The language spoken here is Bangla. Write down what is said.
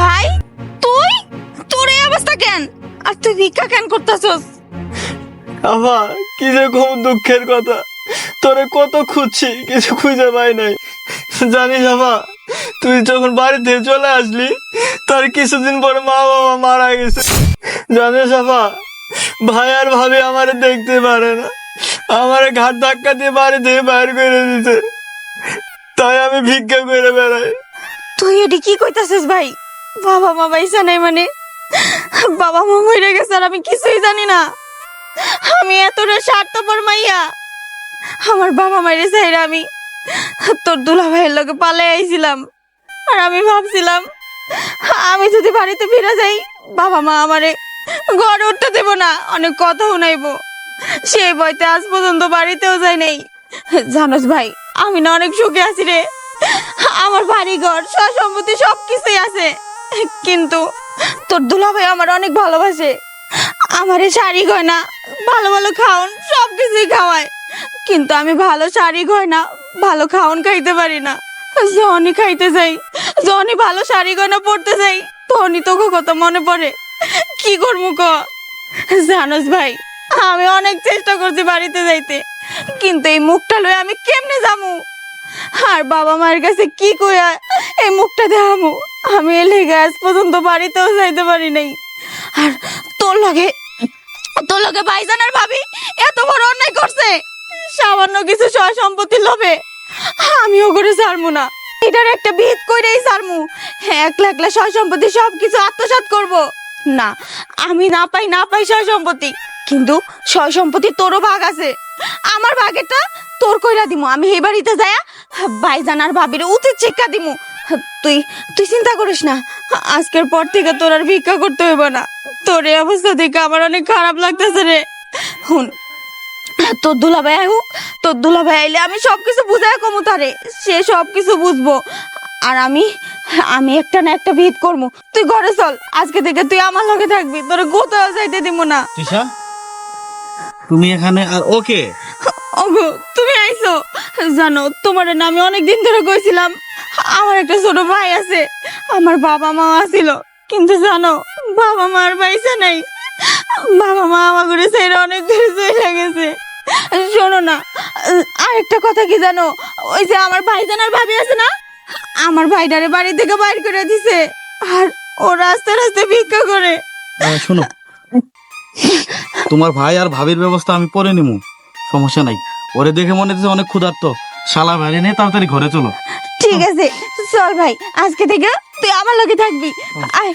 ভাই তুই? তোর এই অবস্থা কেন? আর তুই ভিক্ষা কেন করতেছস? আবা কি যে খুব দুঃখের কথা। তোরে কত খুঁজছি কিছু খুঁজে পাই নাই। জানিস আবা তুই যখন বাড়ি থেকে চলে আসলি তার কিছুদিন পরে মা বাবা মারা গেছে। জানিস আবা ভাই আর ভাবি আমারে দেখতে পারে না। আমার ঘাট ধাক্কা দিয়ে বাড়ি থেকে বাইর করে দিতে তাই আমি ভিক্ষা করে বেড়াই। তুই এটি কি কইতাছিস ভাই? বাবা মা বাইসা নাই মানে। বাবা মা মরে গেছে আর আমি কিছুই জানি না। আমি এতটা স্বার্থপর মাইয়া। আমার বাবা মায়ের চাইরা আমি তোর দুলা ভাইয়ের লোকে পালে আইছিলাম। আর আমি ভাবছিলাম, আমি যদি বাড়িতে ফিরে যাই, বাবা মা আমারে ঘরে উঠতে দেব না, অনেক কথা শুনাইবো। সেই বইতে আজ পর্যন্ত বাড়িতেও যাই নাই। জানোস ভাই, আমি না অনেক সুখে আছি রে। আমার বাড়ি ঘর সম্পত্তি সব কিছুই আছে। কিন্তু তোর দুলাভাই আমার অনেক ভালোবাসে। আমার আমারে শাড়ি গয়না, ভালো ভালো খাওন সব কিছুই খাওয়ায়। কিন্তু আমি ভালো শাড়ি গয়না, ভালো খাওন খাইতে পারি না। যখনই খাইতে যাই যখনই ভালো শাড়ি গয়না পরতে যাই তখনই তোকে কথা মনে পড়ে। কি করব ক? জানোস ভাই, আমি অনেক চেষ্টা করছি বাড়িতে যাইতে, কিন্তু এই মুখটা লয়ে আমি কেমনে যামু? আর বাবা মায়ের কাছে কি কইয়া এই মুখটা দেখামু আমি এলে গ্যাস পর্যন্ত বাড়িতেও যাইতে পারি নাই। আর তোর লগে তোর লগে ভাইজান আর ভাবি এত বড় অন্যায় করছে। সামান্য কিছু সয় সম্পত্তি লোভে আমিও করে ছাড়মু না। এটার একটা ভিত কইরেই ছাড়মু একলা একলা সয় সম্পত্তি সব কিছু আত্মসাৎ করব। না, আমি না পাই না পাই সয় সম্পত্তি কিন্তু সয় সম্পত্তি তোরও ভাগ আছে। আমার ভাগেরটা তোর কইরা দিমু। আমি এই বাড়িতে যায়া ভাইজান আর ভাবির উচিত শিক্ষা দিমু। তুই তুই চিন্তা করিস না। আজকের পর থেকে তোর আর ভিক্ষা করতে হইব না। তোর এই অবস্থা দেখে আমার অনেক খারাপ লাগতেছে রে। হুন তোর দুলাভাই হোক তোর দুলাভাই আইলে আমি সবকিছু বুঝাই কমু তারে। সে সবকিছু বুঝব। আর আমি আমি একটা না একটা ভিত করব তুই ঘরে চল আজকে থেকে তুই আমার লগে থাকবি। তোর কোথাও যাইতে দিব না। তৃষা তুমি এখানে আর ওকে? ওগো তুমি আইছো। জানো তোমার না আমি অনেক দিন ধরে কইছিলাম। আমার একটা ছোট ভাই আছে। আমার বাবা মা ছিল কিন্তু জানো, বাবা মার পয়সা নাই। বাবা মা আমার ঘরে সাইড অনেক দূরে চলে গেছে। শোনো না, আরেকটা কথা কি জানো? ওই যে আমার ভাইজান আর ভাবি আছে না? আমার ভাইটারে বাড়ি থেকে বাইর করে দিছে। আর ও রাস্তায় রাস্তায় ভিক্ষা করে। শোনো। তোমার ভাই আর ভাবির ব্যবস্থা আমি পরে নিমু। সমস্যা নাই। ওরে দেখে মনে হচ্ছে অনেক ক্ষুধার্ত। শালা বাইরে নিয়ে তাড়াতাড়ি ঘরে চলো। ঠিক আছে চল ভাই আজকে থেকে তুই আমার লগে থাকবি। আয়।